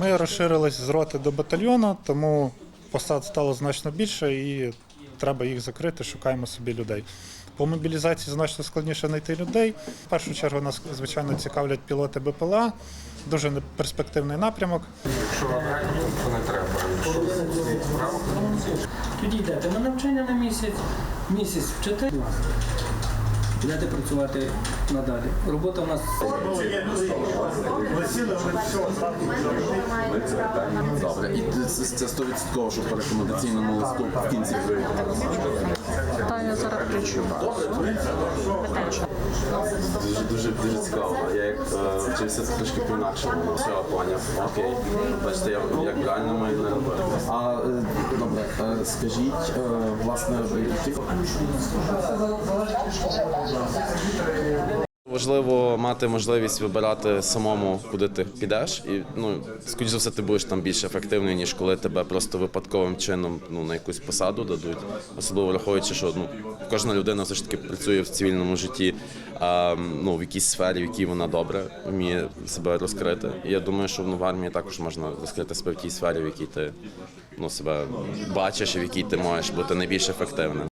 Ми розширились з роти до батальйону, тому посад стало значно більше і треба їх закрити, шукаємо собі людей. По мобілізації значно складніше знайти людей. В першу чергу нас, звичайно, цікавлять пілоти БПЛА, дуже не- перспективний напрямок. Якщо агрегату, то не треба. Якщо Тоді йдете на навчання на місяць, місяць вчите, йдете працювати надалі. Робота у нас Добре, і це- 100% що по рекомендаційному листу в кінці ви Питання зараз включу. дуже дуже дуже цікаво. Я як е, вчився трошки по-інакшому, все поняв. Окей. Бачите, я як робили. А е, добре, е, скажіть, е, власне, які Важливо мати можливість вибирати самому, куди ти підеш, і ну скоріш за все, ти будеш там більш ефективною, ніж коли тебе просто випадковим чином ну на якусь посаду дадуть. Особливо враховуючи, що ну кожна людина все ж таки працює в цивільному житті, а, ну в якійсь сфері, в якій вона добре вміє себе розкрити. І я думаю, що ну, в армії також можна розкрити себе в тій сфері, в якій ти ну себе бачиш, і в якій ти можеш бути найбільш ефективним.